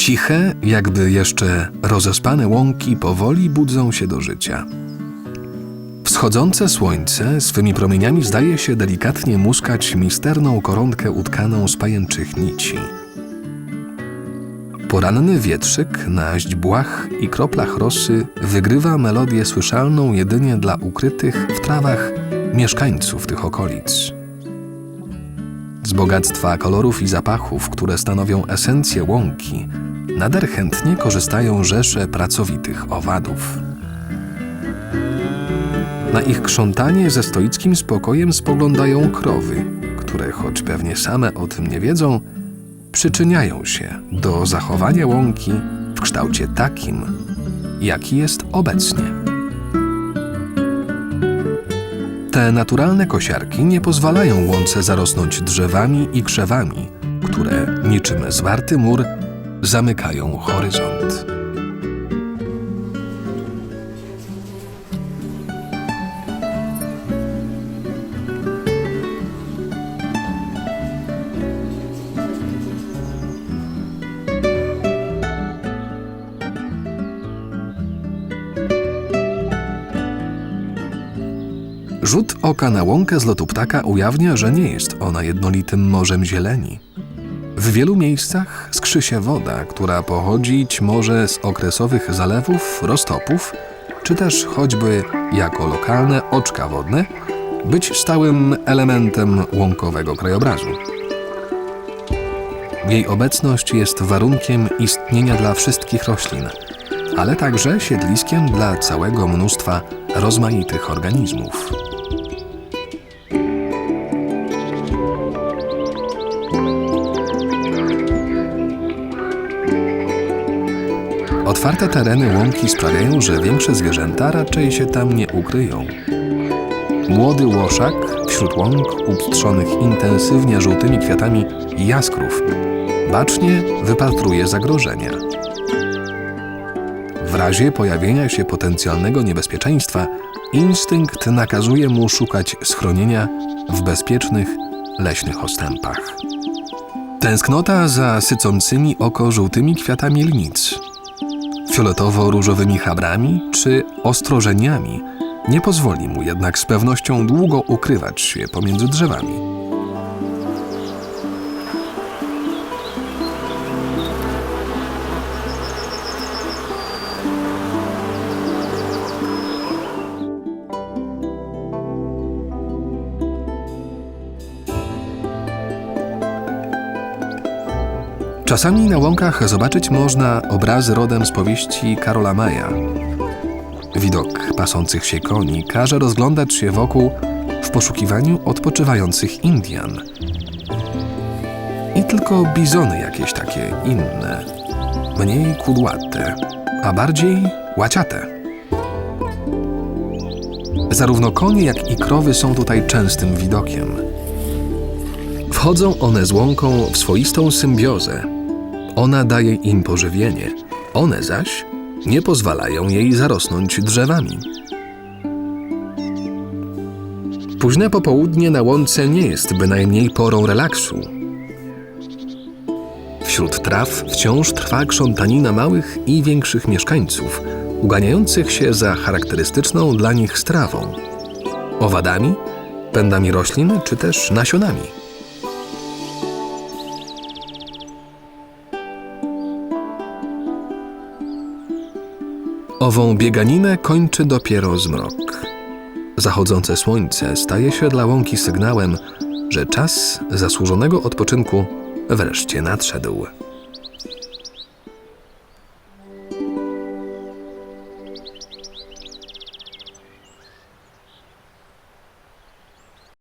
Ciche, jakby jeszcze rozespane łąki powoli budzą się do życia. Wschodzące słońce swymi promieniami zdaje się delikatnie muskać misterną koronkę utkaną z pajęczych nici. Poranny wietrzyk na źdźbłach i kroplach rosy wygrywa melodię słyszalną jedynie dla ukrytych w trawach mieszkańców tych okolic. Z bogactwa kolorów i zapachów, które stanowią esencję łąki, nader chętnie korzystają rzesze pracowitych owadów. Na ich krzątanie ze stoickim spokojem spoglądają krowy, które, choć pewnie same o tym nie wiedzą, przyczyniają się do zachowania łąki w kształcie takim, jaki jest obecnie. Te naturalne kosiarki nie pozwalają łące zarosnąć drzewami i krzewami, które, niczym zwarty mur, zamykają horyzont. Rzut oka na łąkę z lotu ptaka ujawnia, że nie jest ona jednolitym morzem zieleni. W wielu miejscach skrzy się woda, która pochodzić może z okresowych zalewów, roztopów, czy też choćby jako lokalne oczka wodne, być stałym elementem łąkowego krajobrazu. Jej obecność jest warunkiem istnienia dla wszystkich roślin, ale także siedliskiem dla całego mnóstwa rozmaitych organizmów. Otwarte tereny łąki sprawiają, że większe zwierzęta raczej się tam nie ukryją. Młody łoszak wśród łąk upstrzonych intensywnie żółtymi kwiatami jaskrów bacznie wypatruje zagrożenia. W razie pojawienia się potencjalnego niebezpieczeństwa, instynkt nakazuje mu szukać schronienia w bezpiecznych, leśnych ostępach. Tęsknota za sycącymi oko żółtymi kwiatami lnic, fioletowo-różowymi chabrami czy ostrożeniami nie pozwoli mu jednak z pewnością długo ukrywać się pomiędzy drzewami. Czasami na łąkach zobaczyć można obrazy rodem z powieści Karola Maja. Widok pasących się koni każe rozglądać się wokół w poszukiwaniu odpoczywających Indian. I tylko bizony jakieś takie inne, mniej kudłate, a bardziej łaciate. Zarówno konie, jak i krowy są tutaj częstym widokiem. Wchodzą one z łąką w swoistą symbiozę. Ona daje im pożywienie, one zaś nie pozwalają jej zarosnąć drzewami. Późne popołudnie na łące nie jest bynajmniej porą relaksu. Wśród traw wciąż trwa krzątanina małych i większych mieszkańców, uganiających się za charakterystyczną dla nich strawą owadami, pędami roślin czy też nasionami. Ową bieganinę kończy dopiero zmrok. Zachodzące słońce staje się dla łąki sygnałem, że czas zasłużonego odpoczynku wreszcie nadszedł.